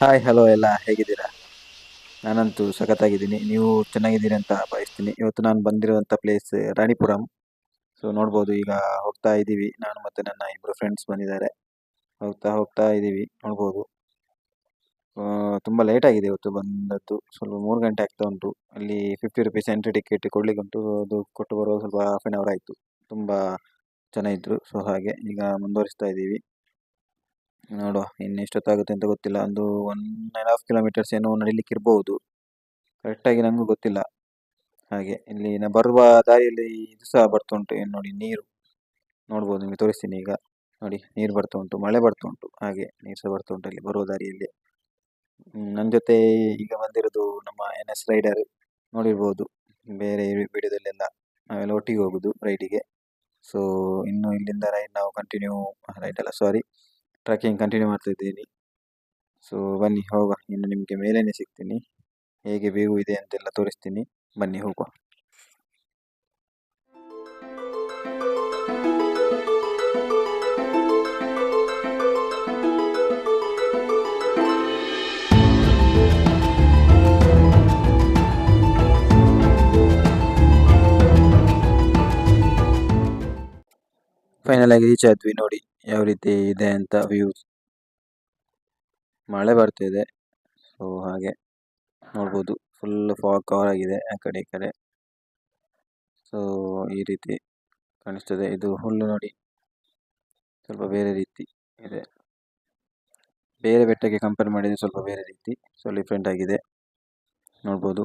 Hi hello ಎಲ್ಲ, ಹೇಗಿದ್ದೀರಾ? ನಾನಂತೂ ಸಖತ್ತಾಗಿದ್ದೀನಿ. ನೀವು ಚೆನ್ನಾಗಿದ್ದೀರಿ ಅಂತ ಬಯಸ್ತೀನಿ ಇವತ್ತು ನಾನು ಬಂದಿರುವಂಥ ಪ್ಲೇಸ್ ರಾಣಿಪುರಂ. ಸೊ ನೋಡ್ಬೋದು, ಈಗ ಹೋಗ್ತಾ ಇದ್ದೀವಿ. ನಾನು ಮತ್ತು ನನ್ನ ಇಬ್ಬರು ಫ್ರೆಂಡ್ಸ್ ಬಂದಿದ್ದಾರೆ. ಹೋಗ್ತಾ ಹೋಗ್ತಾ ಇದ್ದೀವಿ. ನೋಡ್ಬೋದು. ತುಂಬ ಲೇಟಾಗಿದೆ ಇವತ್ತು ಬಂದದ್ದು. ಸ್ವಲ್ಪ ಮೂರು ಗಂಟೆ ಆಗ್ತಾ ಉಂಟು. ಅಲ್ಲಿ ಫಿಫ್ಟಿ ರುಪೀಸ್ ಎಂಟ್ರಿ ಟಿಕೆಟ್ ಕೊಡ್ಲಿಕ್ಕೆ ಅದು ಕೊಟ್ಟು ಬರುವ ಸ್ವಲ್ಪ ಹಾಫ್ ಆನ್ ಅವರ್ ಆಯಿತು. ತುಂಬ ಚೆನ್ನಾಗಿದ್ರು ಸೊ ಹಾಗೆ ಈಗ ಮುಂದುವರಿಸ್ತಾ ಇದ್ದೀವಿ. ನೋಡುವ, ಇನ್ನು ಎಷ್ಟೊತ್ತಾಗುತ್ತೆ ಅಂತ ಗೊತ್ತಿಲ್ಲ. ಒಂದು ಒನ್ ಆ್ಯಂಡ್ ಹಾಫ್ ಕಿಲೋಮೀಟರ್ಸ್ ಏನೋ ನಡಿಲಿಕ್ಕೆ ಇರ್ಬೋದು ಕರೆಕ್ಟಾಗಿ ನನಗೂ ಗೊತ್ತಿಲ್ಲ. ಹಾಗೆ, ಇಲ್ಲಿ ನಾ ಬರುವ ದಾರಿಯಲ್ಲಿ ಇದು ಸಹ ಬರ್ತಾ ಉಂಟು. ಏನು ನೋಡಿ, ನೀರು. ನೋಡ್ಬೋದು, ನಿಮಗೆ ತೋರಿಸ್ತೀನಿ ಈಗ. ನೋಡಿ, ನೀರು ಬರ್ತಾ ಉಂಟು, ಮಳೆ ಬರ್ತಾ ಉಂಟು. ಹಾಗೆ, ನೀರು ಸಹ ಬರ್ತಾ ಉಂಟು ಅಲ್ಲಿ ಬರುವ ದಾರಿಯಲ್ಲಿ. ನನ್ನ ಜೊತೆ ಈಗ ಬಂದಿರೋದು ನಮ್ಮ ಎನ್ ಎಸ್ ರೈಡರ್ ನೋಡಿರ್ಬೋದು. ಬೇರೆ ವಿಡಿಯೋದಲ್ಲೆಲ್ಲ ನಾವೆಲ್ಲ ಒಟ್ಟಿಗೆ ಹೋಗೋದು ರೈಡಿಗೆ ಸೊ ಇನ್ನು ಇಲ್ಲಿಂದ ರೈಡ್ ನಾವು ಕಂಟಿನ್ಯೂ ರೈಡ್ ಅಲ್ಲ ಸಾರಿ ಟ್ರೆಕ್ಕಿಂಗ್ ಕಂಟಿನ್ಯೂ ಮಾಡ್ತಾ ಇದ್ದೀನಿ. ಸೊ ಬನ್ನಿ, ಹೋಗುವ. ಇನ್ನು ನಿಮಗೆ ಮೇಲೇನೆ ಸಿಗ್ತೀನಿ. ಹೇಗೆ ವ್ಯೂ ಇದೆ ಅಂತೆಲ್ಲ ತೋರಿಸ್ತೀನಿ. ಬನ್ನಿ, ಹೋಗುವ. ಫೈನಲ್ ಆಗಿ ರೀಚ್ ಆದ್ವಿ ನೋಡಿ. ಯಾವ ರೀತಿ ಇದೆ ಅಂತ ವ್ಯೂಸ್ ಮಳೆ ಬರ್ತಿದೆ. ಸೊ ಹಾಗೆ ನೋಡ್ಬೋದು. ಫುಲ್ ಫಾಗ್ ಕವರ್ ಆಗಿದೆ ಆ ಕಡೆ ಈ ಕಡೆ. ಸೊ ಈ ರೀತಿ ಕಾಣಿಸ್ತದೆ. ಇದು ಹುಲ್ಲು ನೋಡಿ. ಸ್ವಲ್ಪ ಬೇರೆ ರೀತಿ ಇದೆ. ಬೇರೆ ಬೆಟ್ಟಕ್ಕೆ ಕಂಪೇರ್ ಮಾಡಿದರೆ ಸ್ವಲ್ಪ ಬೇರೆ ರೀತಿ. ಸೊ ಡಿಫ್ರೆಂಟ್ ಆಗಿದೆ. ನೋಡ್ಬೋದು.